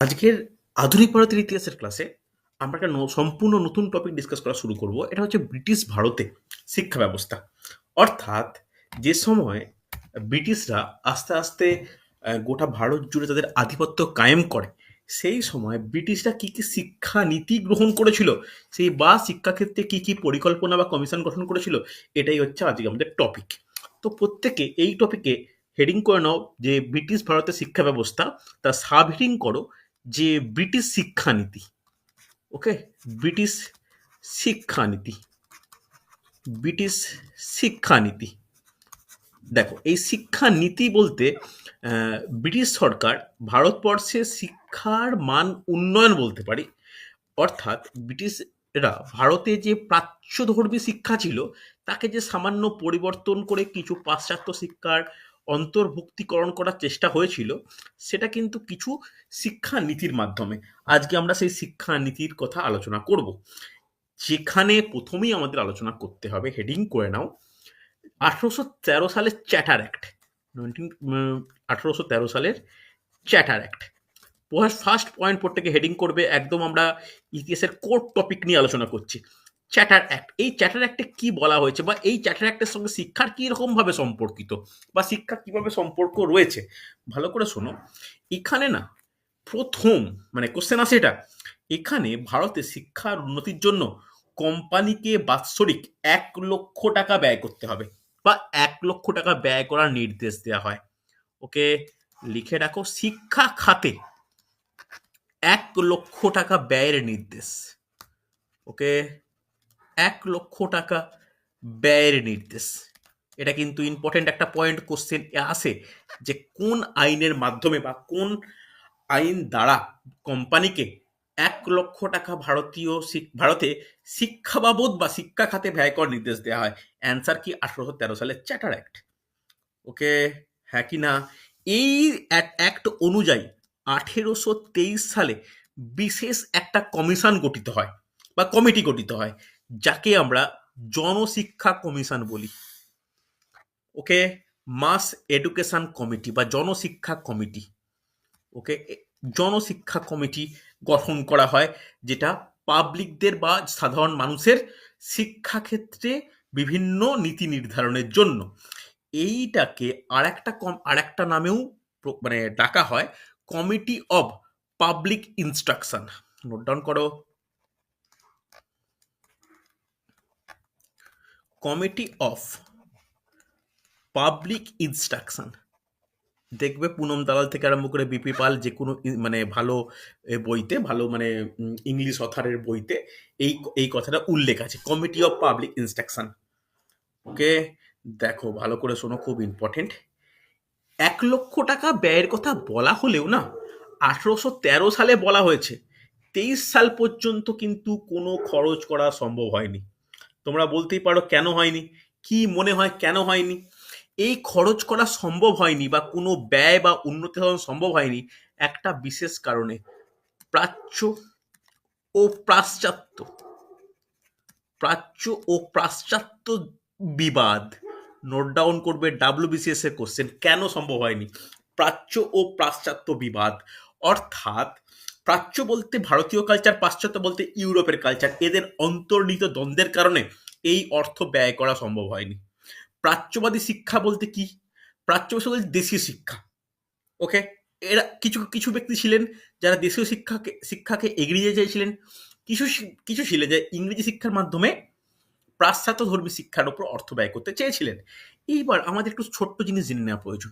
আজকের আধুনিক ভারতের ইতিহাসের ক্লাসে আমরা একটা সম্পূর্ণ নতুন টপিক ডিসকাস করা শুরু করব। এটা হচ্ছে ব্রিটিশ ভারতে শিক্ষা ব্যবস্থা। অর্থাৎ যে সময় ব্রিটিশরা আস্তে আস্তে গোটা ভারত জুড়ে তাদের আধিপত্য কায়েম করে, সেই সময় ব্রিটিশরা কি কি শিক্ষা নীতি গ্রহণ করেছিল, সেই বা শিক্ষাক্ষেত্রে কি কি পরিকল্পনা বা কমিশন গঠন করেছিল, এটাই হচ্ছে আজকে আমাদের টপিক তো প্রত্যেকে এই টপিকে হেডিং করে নাও যে ব্রিটিশ ভারতের শিক্ষা ব্যবস্থা তার সাব হেডিং করো যে ব্রিটিশ শিক্ষানীতি ওকে ব্রিটিশ শিক্ষানীতি ব্রিটিশ শিক্ষানীতি। দেখো, এই শিক্ষানীতি বলতে ব্রিটিশ সরকার ভারতবর্ষে শিক্ষার মান উন্নয়ন বলতে পারি। অর্থাৎ ব্রিটিশরা ভারতে যে প্রাচ্যধর্মী শিক্ষা ছিল, তাকে যে সামান্য পরিবর্তন করে কিছু পাশ্চাত্য শিক্ষার অন্তর্ভুক্তিকরণ করার চেষ্টা হয়েছিল, সেটা কিন্তু কিছু শিক্ষা নীতির মাধ্যমে। আজকে আমরা সেই শিক্ষা নীতির কথা আলোচনা করব। যেখানে প্রথমেই আমাদের আলোচনা করতে হবে, হেডিং করে নাও। আঠেরোশো তেরো সালের চ্যাটার অ্যাক্ট নাইনটিন আঠেরোশো তেরো সালের চ্যাটার অ্যাক্ট। ফার্স্ট পয়েন্ট প্রত্যেকে হেডিং করবে, একদম আমরা ইতিহাসের কোর টপিক নিয়ে আলোচনা করছি। চ্যাটার অ্যাক্ট এই চ্যাটার অ্যাক্টে কি বলা হয়েছে বা এই চ্যাটার অ্যাক্টের সঙ্গে শিক্ষার কী রকমভাবে সম্পর্কিত বা শিক্ষা কীভাবে সম্পর্ক রয়েছে? ভালো করে শোনো। এখানে না, প্রথম মানে কোশ্চেন আছে এটা। এখানে ভারতে শিক্ষার উন্নতির জন্য কোম্পানিকে বাৎসরিক এক লক্ষ টাকা ব্যয় করতে হবে বা এক লক্ষ টাকা ব্যয় করার নির্দেশ দেওয়া হয়। ওকে লিখে রাখো, শিক্ষা খাতে এক লক্ষ টাকা ব্যয়ের নির্দেশ। ওকে এক লক্ষ টাকা ব্যয়ের নির্দেশ। এটা কিন্তু ইম্পর্টেন্ট একটা পয়েন্ট কোশ্চেন আসে যে কোন আইনের মাধ্যমে বা কোন আইন দ্বারা কোম্পানিকে এক লক্ষ টাকা ভারতীয় ভারতে শিক্ষা বাবদ বা শিক্ষা খাতে ব্যয় করার নির্দেশ দেওয়া হয়। অ্যান্সার কি আঠারোশো তেরো সালের চ্যাটার অ্যাক্ট ওকে হ্যাঁ কি না? এই অ্যাক্ট অনুযায়ী আঠেরোশো তেইশ সালে বিশেষ একটা কমিশন গঠিত হয় বা কমিটি গঠিত হয়। যাকে আমরা জনশিক্ষা কমিশন বলি। ওকে? মাস এডুকেশন কমিটি বা জনশিক্ষা কমিটি। ওকে? জনশিক্ষা কমিটি গঠন করা হয়, যেটা পাবলিকদের বা সাধারণ মানুষের শিক্ষাক্ষেত্রে বিভিন্ন নীতি নির্ধারণের জন্য। এইটাকে আর একটা কম আর একটা নামেও মানে ডাকা হয়, committee of public instruction. Note down করো। কমিটি অফ পাবলিক ইনস্ট্রাকশন দেখবে পুনম দালাল থেকে আরম্ভ করে বিপি পাল যে কোনো মানে ভালো বইতে, ভালো মানে ইংলিশ অথারের বইতে এই এই কথাটা উল্লেখ আছে। Committee of public instruction okay? দেখো, ভালো করে শোনো, খুব ইম্পর্টেন্ট এক লক্ষ টাকা ব্যয়ের কথা বলা হলেও না, আঠেরোশো তেরো সালে বলা হয়েছে, তেইশ সাল পর্যন্ত কিন্তু কোনো খরচ করা সম্ভব হয়নি। তোমরা বলতেই পারো কেন হয়নি? কি মনে হয় কেন হয়নি? এই খরচ করা সম্ভব হয়নি বা কোনো ব্যয় বা উন্নতি সাধন সম্ভব হয়নি একটা বিশেষ কারণে। প্রাচ্য ও পাশ্চাত্য প্রাচ্য ও পাশ্চাত্য বিবাদ। নোট ডাউন করবে ডাব্লিউবিসিএস এর কোশ্চেন কেন সম্ভব হয়নি? প্রাচ্য ও পাশ্চাত্য বিবাদ। অর্থাৎ প্রাচ্য বলতে ভারতীয় কালচার পাশ্চাত্য বলতে ইউরোপের কালচার এদের অন্তর্নিহিত দ্বন্দ্বের কারণে এই অর্থ ব্যয় করা সম্ভব হয়নি। প্রাচ্যবাদী শিক্ষা বলতে কি? প্রাচ্য বলতে দেশীয় শিক্ষা। ওকে? এরা কিছু কিছু ব্যক্তি ছিলেন যারা দেশীয় শিক্ষাকে শিক্ষাকে এগিয়ে চাইছিলেন। কিছু কিছু ছিলেন যে ইংরেজি শিক্ষার মাধ্যমে পাশ্চাত্য ধর্মী শিক্ষার উপর অর্থ ব্যয় করতে চেয়েছিলেন। এইবার আমাদের একটু ছোট্ট জিনিস জেনে নেওয়া প্রয়োজন।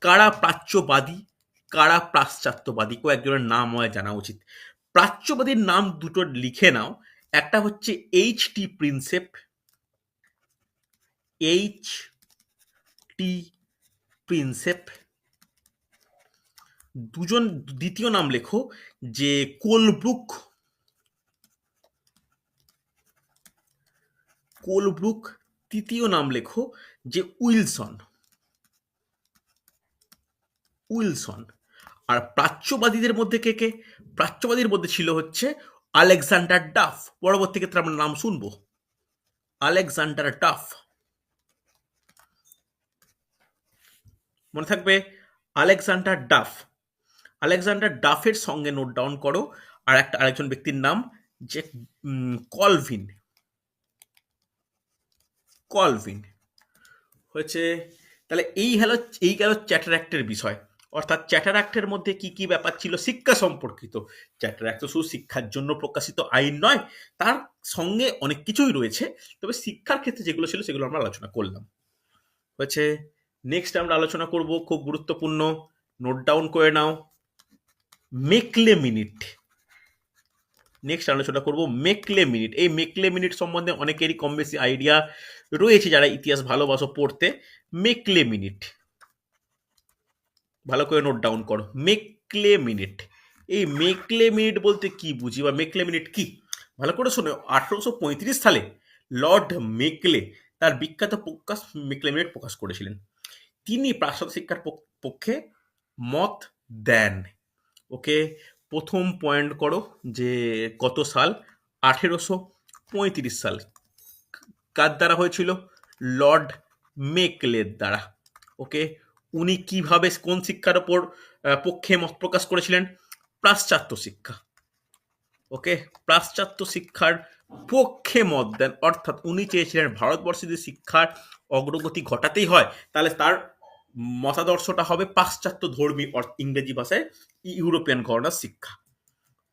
কারা প্রাচ্যবাদী? কারা পাশ্চাত্যবাদী কয়েকজনের নাম আমায় জানা উচিত। প্রাচ্যবাদীর নাম দুটো লিখে নাও। একটা হচ্ছে H T Prinsep, H T Prinsep. দুজন, দ্বিতীয় নাম লেখো, যে কোলব্রুক কোলব্রুক। তৃতীয় নাম লেখো, যে উইলসন উইলসন। আর প্রাচ্যবাদীদের মধ্যে কে কে? প্রাচ্যবাদীর মধ্যে ছিল হচ্ছে আলেকজান্ডার ডাফ। পরবর্তী ক্ষেত্রে আমরা নাম শুনব। Alexander Duff. মনে থাকবে আলেকজান্ডার ডাফ। আলেকজান্ডার ডাফের সঙ্গে নোট ডাউন করো আর একটা আরেকজন ব্যক্তির নাম যে কলভিন। কলভিন। হয়েছে তাহলে এই হলো এই গেল চ্যাটার অ্যাক্টের বিষয়। অর্থাৎ চ্যাটার অ্যাক্টের মধ্যে কি কি ব্যাপার ছিল শিক্ষা সম্পর্কিত? চ্যাটার অ্যাক্ট তো শুধু শিক্ষার জন্য প্রকাশিত আইন নয়, তার সঙ্গে অনেক কিছুই রয়েছে। তবে শিক্ষার ক্ষেত্রে যেগুলো ছিল সেগুলো আমরা আলোচনা করলাম। হয়েছে নেক্সট আমরা আলোচনা করব খুব গুরুত্বপূর্ণ নোট ডাউন করে নাও মেকলে মিনিট নেক্সট আলোচনা করব মেকলে মিনিট এই মেকলে মিনিট সম্বন্ধে অনেকেরই কম বেশি আইডিয়া রয়েছে যারা ইতিহাস ভালোবাসো পড়তে। মেকলে মিনিট ভালো করে নোট ডাউন করো। Macaulay minute. এই মেকলে মিনিট বলতে কি বুঝি বা মেকলে মিনিট কি? ভালো করে শোনো, আঠারোশো পঁয়ত্রিশ সালে লর্ড মেকলে তার বিখ্যাত প্রকাশ মেকলে মিনিট প্রকাশ করেছিলেন। তিনি প্রাসাদ শিক্ষার পক্ষে মত দেন। ওকে, প্রথম পয়েন্ট করো যে কত সাল? আঠেরোশো পঁয়ত্রিশ সাল। কার দ্বারা হয়েছিল? লর্ড মেকলের দ্বারা। ওকে উনি কীভাবে কোন শিক্ষার ওপর পক্ষে মত প্রকাশ করেছিলেন? পাশ্চাত্য শিক্ষা। ওকে? পাশ্চাত্য শিক্ষার পক্ষে মত দেন। অর্থাৎ উনি চেয়েছিলেন ভারতবর্ষে যদি শিক্ষার অগ্রগতি ঘটাতেই হয়, তাহলে তার মতাদর্শটা হবে পাশ্চাত্য ধর্মী ইংরেজি ভাষায় ইউরোপিয়ান ঘরানার শিক্ষা।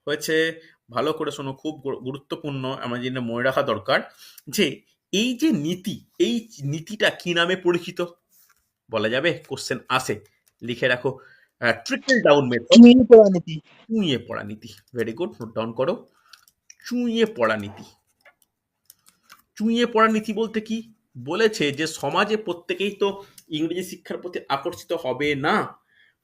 হয়েছে? ভালো করে শোনো, খুব গুরুত্বপূর্ণ, আমার জন্য মনে রাখা দরকার যে, এই যে নীতি, এই নীতিটা কি নামে পরিচিত? বলা যাবে কোশ্চেন আসে। লিখে রাখো ট্রিকল ডাউন মেথড পড়া নীতি। চুঁইয়ে পড়া নীতি। ভেরি গুড নোট ডাউন করো। চুঁইয়ে পড়া নীতি। চুঁইয়ে পড়া নীতি বলতে কি? বলেছে যে সমাজে প্রত্যেকেই তো ইংরেজি শিক্ষার প্রতি আকর্ষিত হবে না।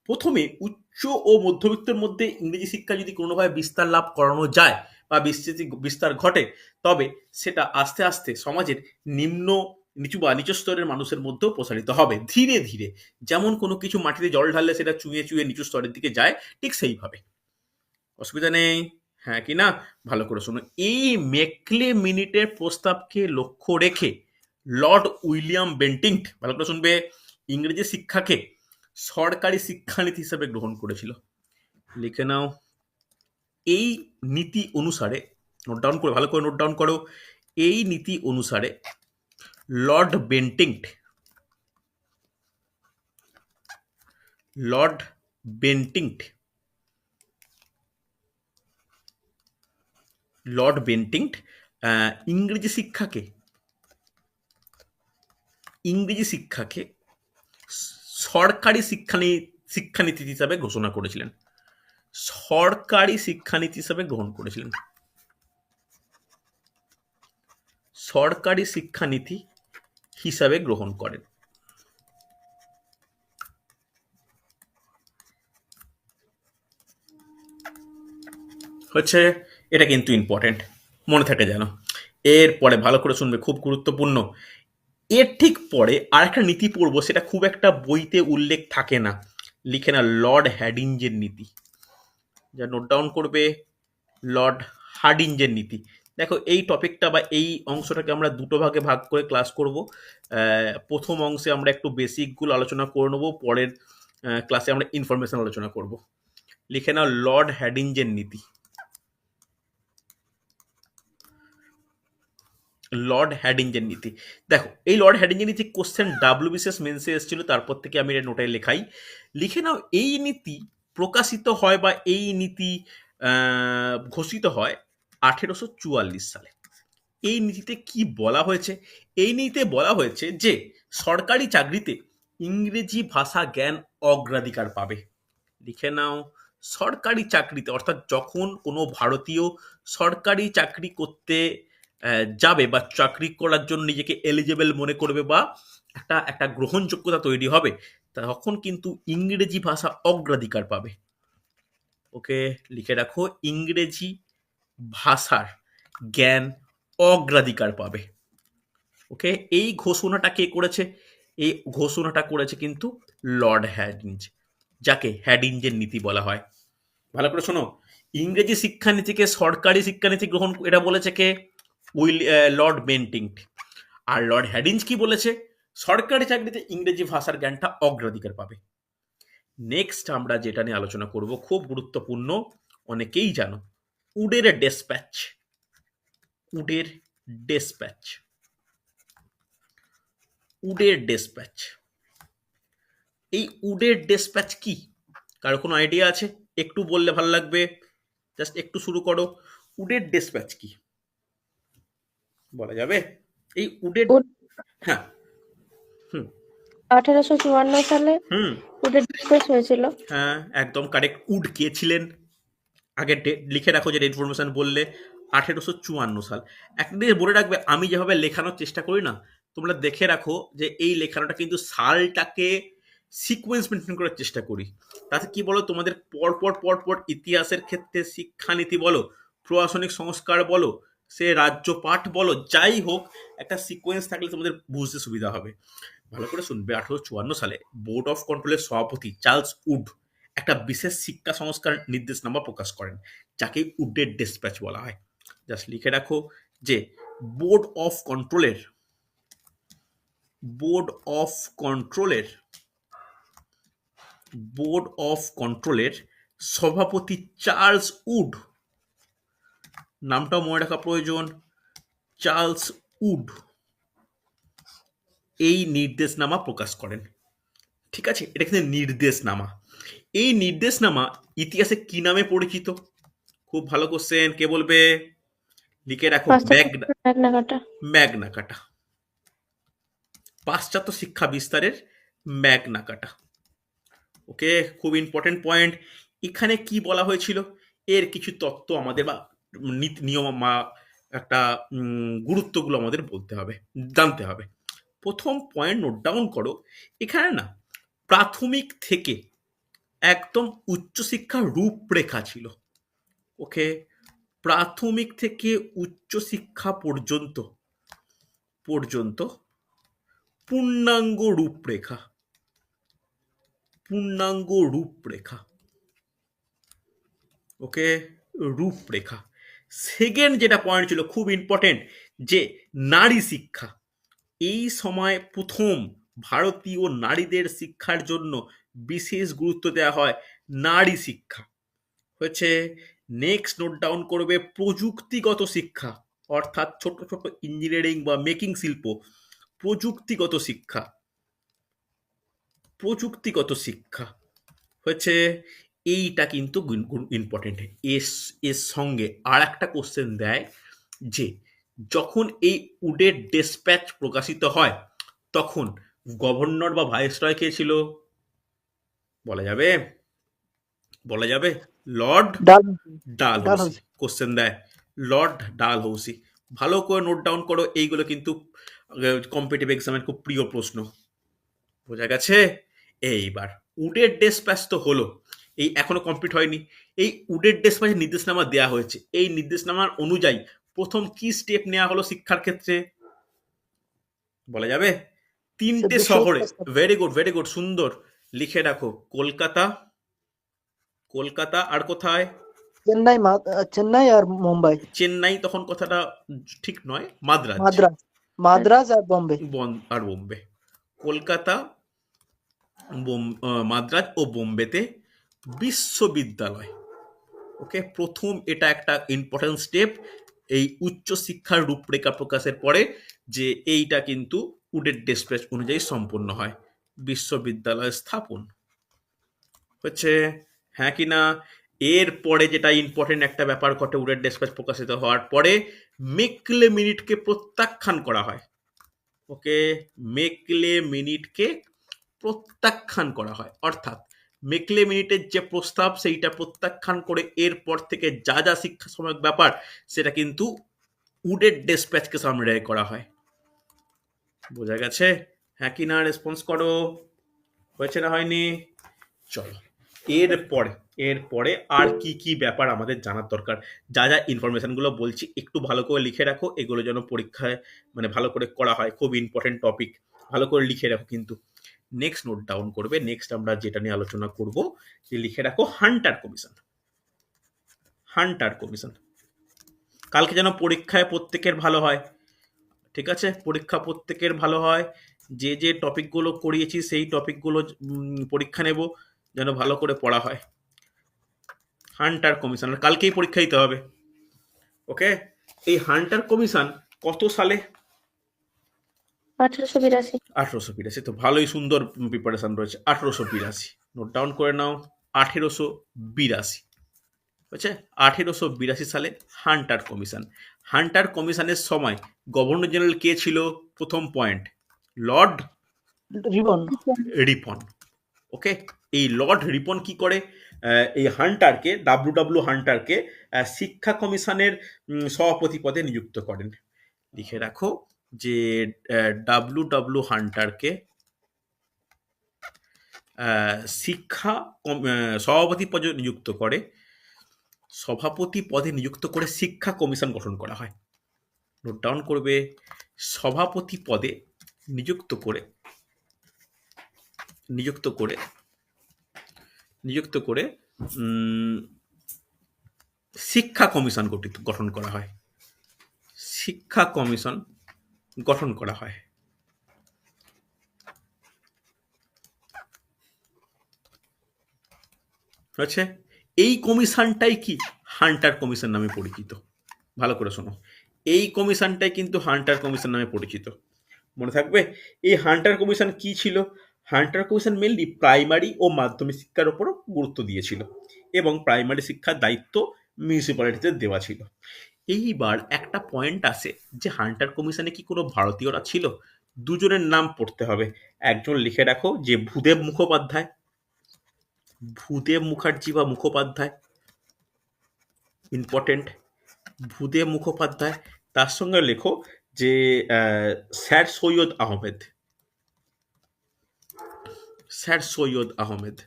প্রথমে উচ্চ ও মধ্যবিত্তের মধ্যে ইংরেজি শিক্ষা যদি কোনোভাবে বিস্তার লাভ করানো যায় বা বিস্তৃতি বিস্তার ঘটে তবে সেটা আস্তে আস্তে সমাজের নিম্ন নিচু বা নিচু স্তরের মানুষের মধ্যেও প্রসারিত হবে। ধীরে ধীরে যেমন কোনো কিছু মাটিতে জল ঢাললে সেটা চুঁয়ে চুঁয়ে নিচু স্তরের দিকে যায়, ঠিক সেইভাবে। অসুবিধা নেই? হ্যাঁ কি না? ভালো করে শুনুন। এই মেকলে মিনিটের প্রস্তাবকে লক্ষ্য রেখে লর্ড উইলিয়াম বেন্টিংট ভালো করে শুনবে, ইংরেজি শিক্ষাকে সরকারি শিক্ষানীতি হিসেবে গ্রহণ করেছিল। লিখে নাও। এই নীতি অনুসারে নোট ডাউন করে, ভালো করে নোট ডাউন করো। এই নীতি অনুসারে Lord Bentinck. Lord Bentinck. Lord Bentinck ইংরেজি শিক্ষাকে ইংরেজি শিক্ষাকে সরকারি শিক্ষানী, শিক্ষানীতি হিসাবে ঘোষণা করেছিলেন। সরকারি শিক্ষানীতি হিসাবে গ্রহণ করেছিলেন। সরকারি শিক্ষানীতি হিসাবে গ্রহণ করেন। হচ্ছে, এটা কিন্তু ইম্পর্টেন্ট মনে থাকে যেন। এরপরে ভালো করে শুনবে, খুব গুরুত্বপূর্ণ। এর ঠিক পরে আর একটা নীতি পড়ব, সেটা খুব একটা বইতে উল্লেখ থাকে না। লিখে না, লর্ড হ্যাডিঞ্জের নীতি। যা নোট ডাউন করবে, লর্ড হার্ডিঞ্জের নীতি। দেখো, এই টপিকটা বা এই অংশটাকে আমরা দুটো ভাগে ভাগ করে ক্লাস করব। প্রথম অংশে আমরা একটু বেসিকগুলো আলোচনা করে নেব, পরের ক্লাসে আমরা ইনফরমেশন আলোচনা করব। লিখে নাও লর্ড হ্যাডিঞ্জের নীতি। লর্ড হ্যাডিঞ্জের নীতি। দেখো, এই লর্ড হ্যাডিঞ্জের নীতি কোশ্চেন ডাব্লিউ বিশেষ মেন্সে এসেছিল, তারপর থেকে আমি এটা নোটায় লেখাই। লিখে নাও, এই নীতি প্রকাশিত হয় বা এই নীতি ঘোষিত হয় আঠেরোশো চুয়াল্লিশ সালে। এই নীতিতে কি বলা হয়েছে? এই নীতিতে বলা হয়েছে যে, সরকারি চাকরিতে ইংরেজি ভাষা জ্ঞান অগ্রাধিকার পাবে। লিখে নাও, সরকারি চাকরিতে, অর্থাৎ যখন কোনো ভারতীয় সরকারি চাকরি করতে যাবে বা চাকরি করার জন্য নিজেকে এলিজেবল মনে করবে বা একটা একটা গ্রহণযোগ্যতা তৈরি হবে, তখন কিন্তু ইংরেজি ভাষা অগ্রাধিকার পাবে। ওকে, লিখে রাখো, ইংরেজি ভাষার জ্ঞান অগ্রাধিকার পাবে। ওকে? এই ঘোষণাটা কে করেছে? এই ঘোষণাটা করেছে কিন্তু লর্ড হ্যাডিঞ্জ, যাকে হ্যাডিঞ্জের নীতি বলা হয়। ভালো করে শোনো। ইংরেজি শিক্ষানীতিকে সরকারি শিক্ষানীতি গ্রহণ এটা বলেছে কে? উইল লর্ড বেন্টিংট আর লর্ড হ্যাডিঞ্জ কি বলেছে? সরকারি চাকরিতে ইংরেজি ভাষার জ্ঞানটা অগ্রাধিকার পাবে। নেক্সট আমরা যেটা নিয়ে আলোচনা করব, খুব গুরুত্বপূর্ণ, অনেকেই জানো। উডের ডেসপ্যাচ। উডের ডেসপ্যাচ। উডের ডেসপ্যাচ। এই উডের ডেসপ্যাচ কি? কারও কোনো আইডিয়া আছে? একটু বললে ভালো লাগবে। জাস্ট একটু শুরু করো। উডের ডেসপ্যাচ কি? বলা যাবে? এই উডের উড হ্যাঁ। আঠারোশো চুয়ান্ন সালে হুম। ওটা ডিসপ্লেস হয়েছিল। হ্যাঁ একদম কারেক্ট উড কে ছিলেন? আগে লিখে রাখো যেটা ইনফরমেশন বললে আঠেরোশো চুয়ান্ন সাল। একটা দিকে বলে রাখবে, আমি যেভাবে লেখানোর চেষ্টা করি না, তোমরা দেখে রাখো যে এই লেখানোটা কিন্তু সালটাকে সিকোয়েন্স মেনটেন করার চেষ্টা করি। তাতে কি বলো, তোমাদের পরপর পর পর পর ইতিহাসের ক্ষেত্রে শিক্ষানীতি বলো, প্রশাসনিক সংস্কার বলো, সে রাজ্য পাঠ বলো, যাই হোক, একটা সিকোয়েন্স থাকলে তোমাদের বুঝতে সুবিধা হবে। ভালো করে শুনবে, আঠারোশো চুয়ান্ন সালে বোর্ড অফ কন্ট্রোলের সভাপতি চার্লস উড। একটা বিশেষ শিক্ষা সংস্কার নির্দেশনামা প্রকাশ করেন, যাকে উডের ডিসপ্যাচ বলা হয়। জাস্ট লিখে রাখো যে, বোর্ড অফ কন্ট্রোলের, বোর্ড অফ কন্ট্রোলের, বোর্ড অফ কন্ট্রোলের সভাপতি চার্লস উড। নামটাও মনে রাখা প্রয়োজন, চার্লস উড। এই নির্দেশনামা প্রকাশ করেন। ঠিক আছে? এটা কিন্তু নির্দেশনামা এই নির্দেশনামা ইতিহাসে কি নামে পরিচিত? খুব ভালো কোশ্চেন কে বলবে? লিখে রাখো ম্যাগনা কাটা পাশ্চাত্য শিক্ষা বিস্তারের ম্যাগনা কাটা ওকে খুব ইম্পর্টেন্ট পয়েন্ট এখানে কি বলা হয়েছিল? এর কিছু তত্ত্ব আমাদের বা নীতি নিয়ম বা একটা গুরুত্বগুলো আমাদের বলতে হবে জানতে হবে। প্রথম পয়েন্ট নোট ডাউন করো। এখানে না প্রাথমিক থেকে একদম উচ্চশিক্ষার রূপরেখা ছিল। ওকে? প্রাথমিক থেকে উচ্চশিক্ষা পর্যন্ত পর্যন্ত পূর্ণাঙ্গ রূপরেখা পূর্ণাঙ্গ রূপরেখা, ওকে? রূপরেখা। সেকেন্ড যেটা পয়েন্ট ছিল খুব ইম্পর্টেন্ট যে নারী শিক্ষা। এই সময় প্রথম ভারতীয় নারীদের শিক্ষার জন্য বিশেষ গুরুত্ব দেওয়া হয় নারী শিক্ষা। হচ্ছে নেক্সট নোট ডাউন করবে প্রযুক্তিগত শিক্ষা, অর্থাৎ ছোট ছোট ইঞ্জিনিয়ারিং বা মেকিং শিল্প। প্রযুক্তিগত শিক্ষা। প্রযুক্তিগত শিক্ষা হচ্ছে এইটা কিন্তু ইম্পর্টেন্ট এর এর সঙ্গে আর একটা কোশ্চেন দেয় যে, যখন এই উডের ডেসপ্যাচ প্রকাশিত হয়, তখন গভর্নর বা ভাইসরয় কে ছিল? বলা যাবে বলা যাবে লর্ড ডাল কোশ্চেন দেয় লর্ড ডাল হৌসি। ভালো করে নোট ডাউন করো এইগুলো কিন্তু কম্পিটিভ এক্সামের খুব প্রিয় প্রশ্ন। বোঝা গেছে? এইবার উডের ডেসপ্যাচ তো হলো এই এখনও কমপ্লিট হয়নি। এই উডের ডেসপ্যাচের নির্দেশনামা দেওয়া হয়েছে এই নির্দেশনামার অনুযায়ী প্রথম কি স্টেপ নেওয়া হলো শিক্ষার ক্ষেত্রে? বলা যাবে? তিনটে শহরে। ভেরি গুড ভেরি গুড সুন্দর। লিখে রাখো কলকাতা কলকাতা আর কোথায়? চেন্নাই চেন্নাই আর মুম্বাই। চেন্নাই তখন কথাটা ঠিক নয় মাদ্রাজ। মাদ্রাজ মাদ্রাজ আর বোম্বে। আর বোম্বে। কলকাতা মাদ্রাজ ও বোম্বেতে বিশ্ববিদ্যালয়। ওকে প্রথম এটা একটা ইম্পর্টেন্ট স্টেপ এই উচ্চ শিক্ষার রূপরেখা প্রকাশের পরে যে এইটা কিন্তু উডের ডেসপ্যাচ অনুযায়ী সম্পন্ন হয়। বিশ্ববিদ্যালয় স্থাপন। হচ্ছে হ্যাঁ কি না, এর পরে যেটা ইম্পর্টেন্ট একটা ব্যাপার ঘটে, উডের ডেসপ্যাচ প্রকাশিত হওয়ার পরে মেকলে মিনিটকে প্রত্যাখ্যান করা হয়। ওকে মেকলে মিনিটকে প্রত্যাখ্যান করা হয়। অর্থাৎ, মেকলে মিনিটের যে প্রস্তাব, সেইটা প্রত্যাখ্যান করে এরপর থেকে যা যা শিক্ষা সমাজ ব্যাপার, সেটা কিন্তু উডের ডেসপ্যাচকে সামনে করা হয়। বোঝা গেছে? হ্যাঁ কি না রেসপন্স করো। হয়েছে না হয়নি? চলো। এরপরে এরপরে আর কি কি ব্যাপার আমাদের জানার দরকার? যা যা ইনফরমেশনগুলো বলছি একটু ভালো করে লিখে রাখো এগুলো যেন পরীক্ষায় মানে ভালো করে করা হয় খুব ইম্পর্টেন্ট টপিক ভালো করে লিখে রাখো কিন্তু। নেক্সট নোট ডাউন করবে নেক্সট আমরা যেটা নিয়ে আলোচনা করব যে লিখে রাখো হান্টার কমিশন হান্টার কমিশন কালকে যেন পরীক্ষায় প্রত্যেকের ভালো হয়। ঠিক আছে? পরীক্ষা প্রত্যেকের ভালো হয়। যে যে টপিকগুলো করিয়েছি সেই টপিকগুলো পরীক্ষা নেব যেন ভালো করে পড়া হয়। হান্টার কমিশন আর কালকেই পরীক্ষা দিতে হবে। ওকে? এই হান্টার কমিশন কত সালে? আঠারোশো বিরাশি। আঠেরোশো বিরাশি তো ভালোই সুন্দর প্রিপারেশন রয়েছে। আঠেরোশো বিরাশি নোট ডাউন করে নাও আঠেরোশো বিরাশি। হচ্ছে আঠেরোশো বিরাশি সালে হান্টার কমিশন। হান্টার কমিশনের সময় গভর্নর জেনারেল কে ছিল? প্রথম point Lord Ripon Ripon. Okay এই লর্ড রিপন কি করে? এই হান্টারকে ডাব্লু ডাব্লু হান্টারকে শিক্ষা কমিশনের সভাপতি পদে নিযুক্ত করেন। লিখে রাখো যে ডাব্লু ডাব্লু হান্টারকে শিক্ষা সভাপতি পদে নিযুক্ত করে সভাপতি পদে নিযুক্ত করে শিক্ষা কমিশন গঠন করা হয়। নোট ডাউন করবে সভাপতি পদে নিযুক্ত করে নিযুক্ত করে নিযুক্ত করে শিক্ষা কমিশন গঠিত, গঠন করা হয়। শিক্ষা কমিশন গঠন করা হয়। হচ্ছে এই কমিশনটাই কি? হান্টার কমিশন নামে পরিচিত। ভালো করে শোনো। এই কমিশনটাই কিন্তু হান্টার কমিশন নামে পরিচিত। মনে থাকবে? এই হান্টার কমিশন কি ছিল? হান্টার কমিশন মেনলি প্রাইমারি ও মাধ্যমিক শিক্ষার উপর গুরুত্ব দিয়েছিল এবং প্রাইমারি শিক্ষার দায়িত্ব মিউনিসিপ্যালিটিতে দেওয়া ছিল। এইবার একটা পয়েন্ট আসে যে হান্টার কমিশনে কি কোনো ভারতীয়রা ছিল? দুজনের নাম পড়তে হবে। একজন লিখে রাখো যে ভূদেব মুখোপাধ্যায়, ভূদেব মুখার্জি বা মুখোপাধ্যায় ইম্পর্টেন্ট ভূদেব মুখোপাধ্যায়, তার সঙ্গে লেখো যে স্যার সৈয়দ আহমেদ। স্যার সৈয়দ আহমেদ।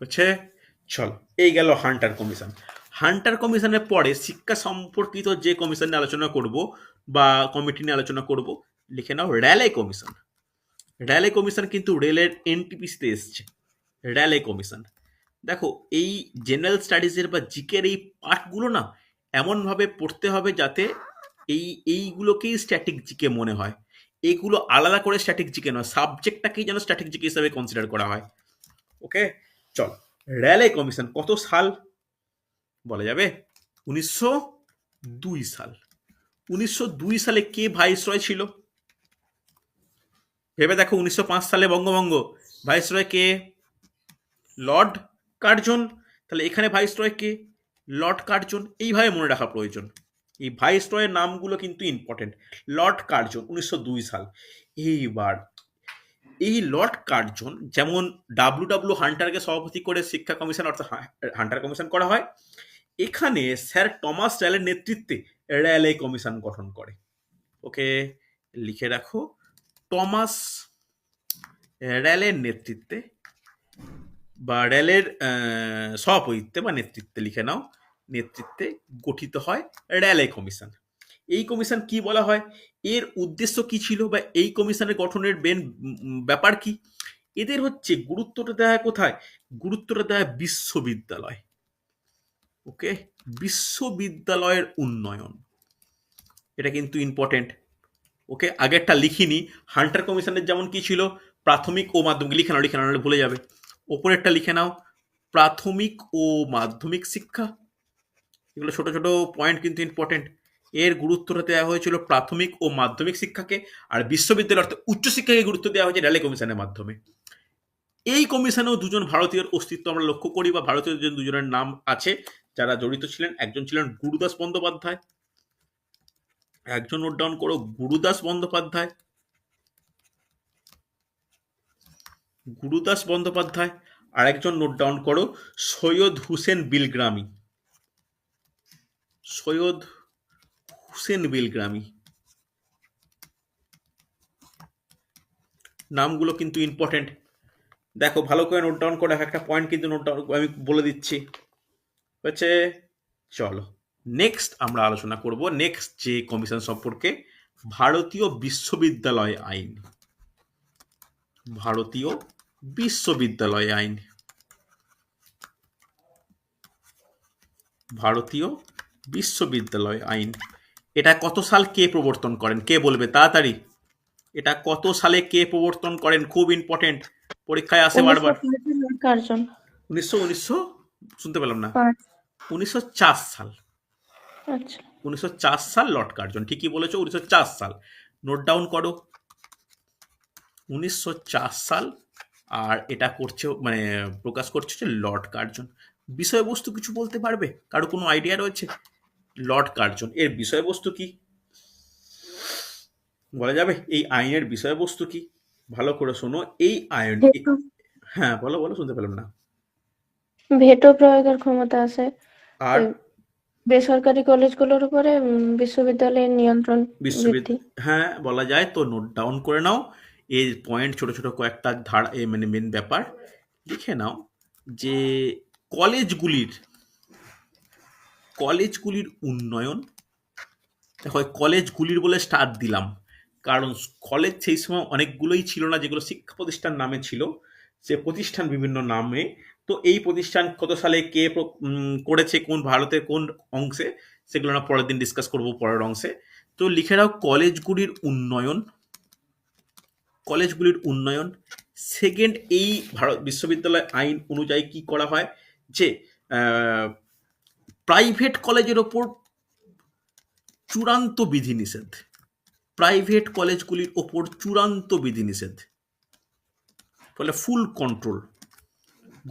হচ্ছে চল, এই গেল হান্টার কমিশন। হান্টার কমিশনের পরে শিক্ষা সম্পর্কিত যে কমিশন নিয়ে আলোচনা করব বা কমিটি নিয়ে আলোচনা করব, লিখে নাও র্যালে কমিশন। র্যালে কমিশন কিন্তু রেলের এনটিপিসিতে এসছে। Raleigh commission. দেখো, এই জেনারেল স্টাডিজের বা জিকের এই পার্টগুলো না এমনভাবে পড়তে হবে যাতে এই, এইগুলোকেই স্ট্যাটিক জিকে মনে হয়। এইগুলো আলাদা করে স্ট্যাটিক জিকে নয় সাবজেক্টটাকেই যেন স্ট্যাটিক জিকে হিসাবে কনসিডার করা হয়। ওকে চল, র্যালে কমিশন কত সাল? বলা যাবে, উনিশশো দুই সাল। উনিশশো দুই সালে কে ভাইসরয় ছিল? ভেবে দেখো, উনিশশো পাঁচ সালে বঙ্গভঙ্গ। ভাইসরয় কে? লর্ড কার্জন, তাহলে এখানে ভাইসরয় কে? লর্ড কার্জন, এইভাবে মনে রাখা প্রয়োজন। এই ভাইসরয়ের নামগুলো কিন্তু ইম্পর্টেন্ট লর্ড কার্জন, উনিশশো দুই সাল। এইবার, এই লর্ড কার্জন যেমন ডাব্লু ডাব্লু হান্টারকে সভাপতি করে শিক্ষা কমিশন, অর্থাৎ হান্টার কমিশন করা হয়, এখানে স্যার টমাস র্যালের নেতৃত্বে র্যালে কমিশন গঠন করে। ওকে, লিখে রাখো। টমাস র্যালের নেতৃত্বে বা র্যালের সভাপতিত্বে বা নেতৃত্বে লিখে নাও, নেতৃত্বে গঠিত হয় র্যালে কমিশন। এই কমিশন কি বলা হয়? এর উদ্দেশ্য কি ছিল বা এই কমিশনের গঠনের বেন ব্যাপার কি? এদের হচ্ছে গুরুত্বটা হয় কোথায়? গুরুত্বটা হয় বিশ্ববিদ্যালয়। ওকে বিশ্ববিদ্যালয়ের উন্নয়ন। এটা কিন্তু ইম্পর্টেন্ট ওকে আগেরটা লিখিনি। হান্টার কমিশনের যেমন কি ছিল? প্রাথমিক ও মাধ্যমিক লিখে নাও লিখে নাও, নাহলে ভুলে যাবে। ওপরেরটা লিখে নাও, প্রাথমিক ও মাধ্যমিক শিক্ষা। এগুলো ছোট ছোট পয়েন্ট কিন্তু ইম্পর্টেন্ট এর গুরুত্বটা দেওয়া হয়েছিল প্রাথমিক ও মাধ্যমিক শিক্ষাকে, আর বিশ্ববিদ্যালয় অর্থাৎ উচ্চশিক্ষাকে গুরুত্ব দেওয়া হয়েছে র্যালে কমিশনের মাধ্যমে। এই কমিশনেও দুজন ভারতীয়র অস্তিত্ব আমরা লক্ষ্য করি, বা ভারতীয় দুজন দুজনের নাম আছে, যারা জড়িত ছিলেন, একজন ছিলেন গুরুদাস বন্দ্যোপাধ্যায়। একজন নোট ডাউন করো, গুরুদাস বন্দ্যোপাধ্যায়। গুরুদাস বন্দ্যোপাধ্যায়, আরেকজন নোট ডাউন করো, সৈয়দ হুসেন বিলগ্রামী। সৈয়দ হুসেন বিলগ্রামী। নামগুলো কিন্তু ইম্পর্টেন্ট দেখো, ভালো করে নোট ডাউন করে, একটা পয়েন্ট কিন্তু নোট ডাউন আমি বলে দিচ্ছি। হচ্ছে, চলো নেক্সট আমরা আলোচনা করব নেক্সট যে কমিশন সম্পর্কে, ভারতীয় বিশ্ববিদ্যালয় আইন। ভারতীয় বিশ্ববিদ্যালয় আইন। ভারতীয় বিশ্ববিদ্যালয় আইন। এটা কত সাল কে প্রবর্তন করেন? কে বলবে? তাড়াতাড়ি। এটা কত সালে কে প্রবর্তন করেন? খুব ইম্পর্টেন্ট পরীক্ষায় আসে বারবার। উনিশশো উনিশশো শুনতে পেলাম না। উনিশশো চার সাল। আচ্ছা। উনিশশো চার সাল লর্ড কার্জন। ঠিকই বলেছ উনিশশো চার সাল। নোট ডাউন করো। উনিশশো চার সাল আর এটা করছে মানে প্রকাশ করছে যে লর্ড কার্জন। বিষয়বস্তু কিছু বলতে পারবে? কারও কোনো আইডিয়া রয়েছে? লর্ড কার্জন এর বিষয়বস্তু কি? বলা যাবে? এই আইনের বিষয়বস্তু কি? ভালো করে শোনো এই আইন হ্যাঁ বলো বলো শুনতে পেলাম না। ভেটো প্রয়োগের ক্ষমতা আছে। আর? বেসরকারি কলেজগুলোর উপরে বিশ্ববিদ্যালয়ের নিয়ন্ত্রণ বিশ্ববিদ্যালয় হ্যাঁ বলা যায় তো নোট ডাউন করে নাও। এর পয়েন্ট ছোট ছোট কয়েকটা ধারা এ মানে মেন ব্যাপার। লিখে নাও যে কলেজগুলির কলেজগুলির উন্নয়ন, দেখো কলেজগুলির বলে স্টার্ট দিলাম। কারণ কলেজ সেই সময় অনেকগুলোই ছিল না, যেগুলো শিক্ষা প্রতিষ্ঠান নামে ছিল। সে প্রতিষ্ঠান বিভিন্ন নামে। তো এই প্রতিষ্ঠান কত সালে কে করেছে, কোন ভারতের কোন অংশে, সেগুলো আমরা পরের দিন ডিসকাস করব পরের অংশে। তো লিখে রাও কলেজগুলির উন্নয়ন কলেজগুলির উন্নয়ন। সেকেন্ড এই ভারত বিশ্ববিদ্যালয় আইন অনুযায়ী কি করা হয়? যে প্রাইভেট কলেজের ওপর চূড়ান্ত বিধিনিষেধ। প্রাইভেট কলেজগুলির ওপর চূড়ান্ত বিধিনিষেধ। ফলে ফুল কন্ট্রোল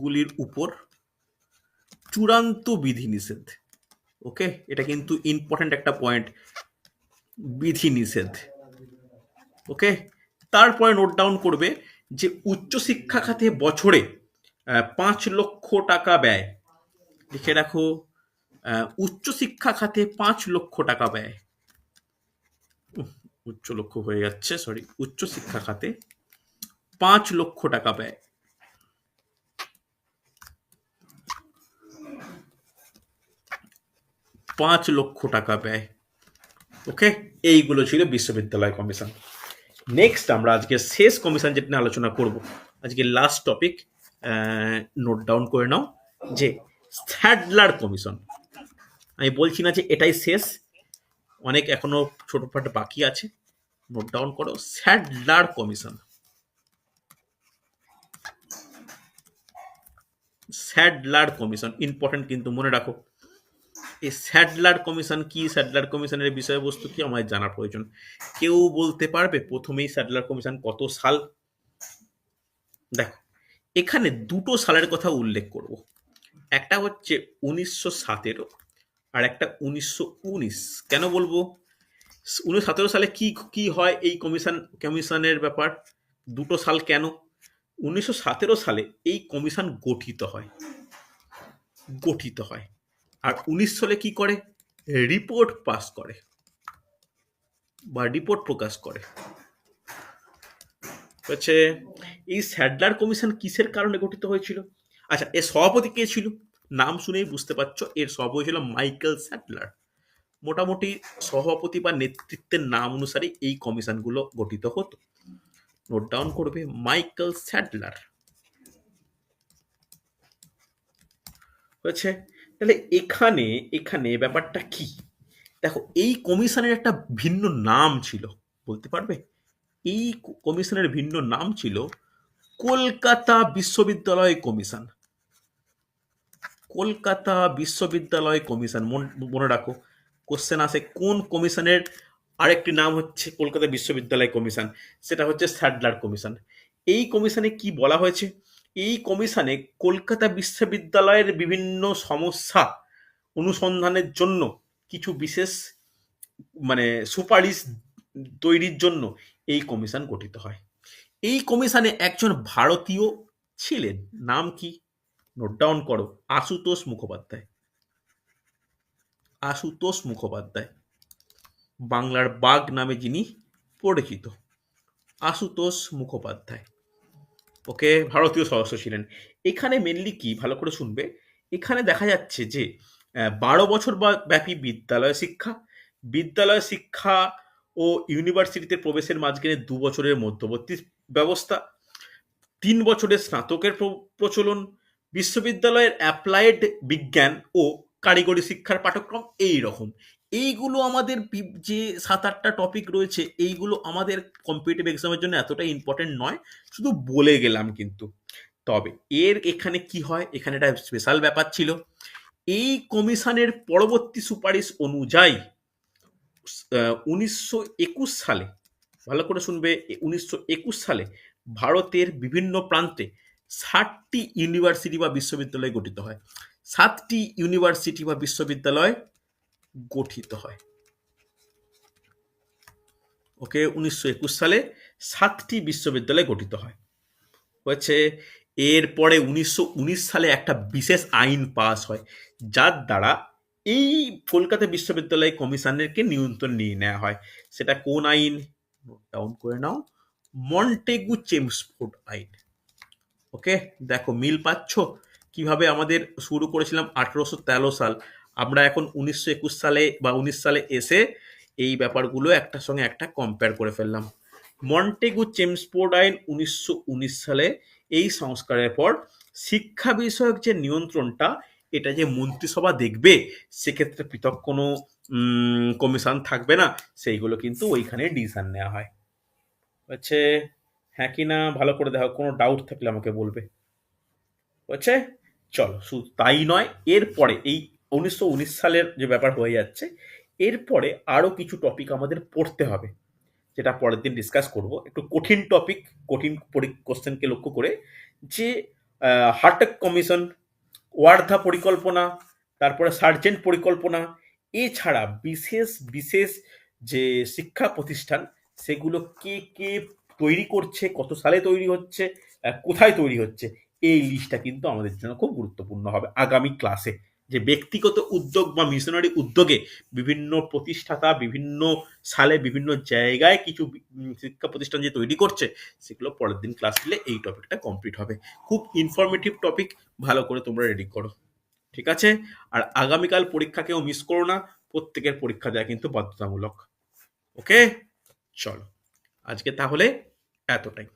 গুলির উপর চূড়ান্ত বিধিনিষেধ। ওকে? এটা কিন্তু ইম্পর্ট্যান্ট একটা পয়েন্ট বিধিনিষেধ। ওকে? তারপরে নোট ডাউন করবে যে উচ্চশিক্ষা খাতে বছরে পাঁচ লক্ষ টাকা ব্যয়। লিখে রাখো উচ্চশিক্ষা খাতে পাঁচ লক্ষ টাকা ব্যয়। উচ্চ লক্ষ হয়ে যাচ্ছে সরি উচ্চশিক্ষা খাতে পাঁচ লক্ষ টাকা ব্যয়। পাঁচ লক্ষ টাকা ব্যয়। ওকে এইগুলো ছিল বিশ্ববিদ্যালয় কমিশন। নেক্সট আমরা আজকে শেষ কমিশন যেটা নিয়ে আলোচনা করব, আজকে লাস্ট টপিক নোট ডাউন করে নাও, যে স্যাডলার কমিশন আমি বলছি না যে এটাই শেষ, অনেক এখনও ছোটখাটো বাকি আছে নোট ডাউন করো Sadler commission Sadler commission important কিন্তু মনে রাখো। এই স্যাডলার কমিশন কি? স্যাডলার কমিশনের বিষয়বস্তু কি? আমাদের জানার প্রয়োজন। কেউ বলতে পারবে প্রথমেই স্যাডলার কমিশন কত সাল? দেখো, এখানে দুটো সালের কথা উল্লেখ করব। একটা হচ্ছে উনিশশো সতেরো আর একটা উনিশশো উনিশ। কেন বলব? উনিশশো সতেরো সালে কি কি হয় এই কমিশন, কমিশনের ব্যাপার? দুটো সাল কেন? উনিশশো সতেরো সালে এই কমিশন গঠিত হয়। গঠিত হয়। আর উনিশ সালে কি করে? রিপোর্ট পাস করে বা রিপোর্ট প্রকাশ করে। হচ্ছে এই স্যাডলার কমিশন কিসের কারণে গঠিত হয়েছিল? আচ্ছা এর সভাপতি কে ছিল? নাম শুনেই বুঝতে পারছ, এর সভাপতি ছিল মাইকেল স্যাডলার। মোটামুটি সভাপতি বা নেতৃত্বের নাম অনুসারে এই কমিশনগুলো গঠিত হতো। নোট ডাউন করবে, মাইকেল স্যাডলার। হয়েছে তাহলে এখানে এখানে ব্যাপারটা কি? দেখো, এই কমিশনের একটা ভিন্ন নাম ছিল, বলতে পারবে? এই কমিশনের ভিন্ন নাম ছিল কলকাতা বিশ্ববিদ্যালয় কমিশন। কলকাতা বিশ্ববিদ্যালয় কমিশন, মনে রাখো কোশ্চেন আসে কোন কমিশনের, আরেকটি নাম হচ্ছে কলকাতা বিশ্ববিদ্যালয় কমিশন, সেটা হচ্ছে স্যাডলার কমিশন। এই কমিশনে কি বলা হয়েছে? এই কমিশনে কলকাতা বিশ্ববিদ্যালয়ের বিভিন্ন সমস্যা অনুসন্ধানের জন্য কিছু বিশেষ মানে সুপারিশ তৈরির জন্য এই কমিশন গঠিত হয়। এই কমিশনে একজন ভারতীয় ছিলেন, নাম কি? নোট ডাউন করো। আশুতোষ মুখোপাধ্যায়। আশুতোষ মুখোপাধ্যায়, বাংলার বাঘ নামে যিনি পরিচিত। আশুতোষ মুখোপাধ্যায়। ওকে, ভারতীয় সদস্য ছিলেন। এখানে মেনলি কি? ভালো করে শুনবে। এখানে দেখা যাচ্ছে যে বারো বছর ব্যাপী বিদ্যালয় শিক্ষা। বিদ্যালয় শিক্ষা ও ইউনিভার্সিটিতে প্রবেশের মাঝখানে দু বছরের মধ্যবর্তী ব্যবস্থা, তিন বছরের স্নাতকের প্র- প্রচলন, বিশ্ববিদ্যালয়ের অ্যাপ্লাইড বিজ্ঞান ও কারিগরি শিক্ষার পাঠ্যক্রম এই রকম। এইগুলো আমাদের যে সাত আটটা টপিক রয়েছে, এইগুলো আমাদের কম্পিটিটিভ এক্সামের জন্য এতটা ইম্পর্টেন্ট নয়। শুধু বলে গেলাম কিন্তু। তবে এর এখানে কি হয়? এখানে একটা স্পেশাল ব্যাপার ছিল। এই কমিশনের পরবর্তী সুপারিশ অনুযায়ী উনিশশো একুশ সালে, ভালো করে শুনবে, উনিশশো একুশ সালে ভারতের বিভিন্ন প্রান্তে ষাটটি ইউনিভার্সিটি বা বিশ্ববিদ্যালয় গঠিত হয়। সাতটি ইউনিভার্সিটি বা বিশ্ববিদ্যালয় গঠিত হয়। ওকে, উনিশশো একুশ সালে সাতটি বিশ্ববিদ্যালয় গঠিত হয়। হচ্ছে এরপরে উনিশশো উনিশ সালে একটা বিশেষ আইন পাস হয়, যার দ্বারা এই কলকাতা বিশ্ববিদ্যালয় কমিশনেরকে নিয়ন্ত্রণ নিয়ে নেওয়া হয়। সেটা কোন আইন? ডাউন করে নাও। মন্টেগু চেমসফোর্ড আইন। ওকে, দেখো, মিল পাচ্ছ? কীভাবে আমাদের শুরু করেছিলাম? আঠেরোশো তেরো সাল। আমরা এখন উনিশশো একুশ সালে বা উনিশ সালে এসে এই ব্যাপারগুলো একটার সঙ্গে একটা কম্পেয়ার করে ফেললাম। মন্টেগু চেমসফোর্ড আইন উনিশশো উনিশ সালে এই সংস্কারের পর শিক্ষা বিষয়ক যে নিয়ন্ত্রণটা, এটা যে মন্ত্রিসভা দেখবে, সেক্ষেত্রে পৃথক কোনো কমিশন থাকবে না, সেইগুলো কিন্তু ওইখানে ডিসিশন নেওয়া হয়। হচ্ছে হ্যাঁ কি না, ভালো করে দেখো, কোনো ডাউট থাকলে আমাকে বলবে। হচ্ছে, চলো, শুধু তাই নয়, এরপরে এই উনিশশো উনিশ সালের যে ব্যাপার হয়ে যাচ্ছে, এরপরে আরও কিছু টপিক আমাদের পড়তে হবে, যেটা পরের দিন ডিসকাস করব। একটু কঠিন টপিক কঠিন কোশ্চেনকে লক্ষ্য করে, যে হার্টেক কমিশন ওয়ার্ধা পরিকল্পনা, তারপরে সার্জেন্ট পরিকল্পনা, এছাড়া বিশেষ বিশেষ যে শিক্ষা প্রতিষ্ঠান, সেগুলো কে কে তৈরি করছে, কত সালে তৈরি হচ্ছে কোথায় তৈরি হচ্ছে, এই লিস্টটা কিন্তু আমাদের জন্য খুব গুরুত্বপূর্ণ হবে আগামী ক্লাসে যে ব্যক্তিগত উদ্যোগ বা মিশনারি উদ্যোগে বিভিন্ন প্রতিষ্ঠাতা, বিভিন্ন সালে বিভিন্ন জায়গায় কিছু শিক্ষা প্রতিষ্ঠান যে তৈরি করছে, সেগুলো পরের দিন ক্লাস দিলে এই টপিকটা কমপ্লিট হবে। খুব ইনফরমেটিভ টপিক ভালো করে তোমরা রেডি করো। ঠিক আছে? আর আগামীকাল পরীক্ষা কেউ মিস করো না, প্রত্যেকের পরীক্ষা দেওয়া কিন্তু বাধ্যতামূলক। ওকে চলো। আজকে তাহলে এতটাই।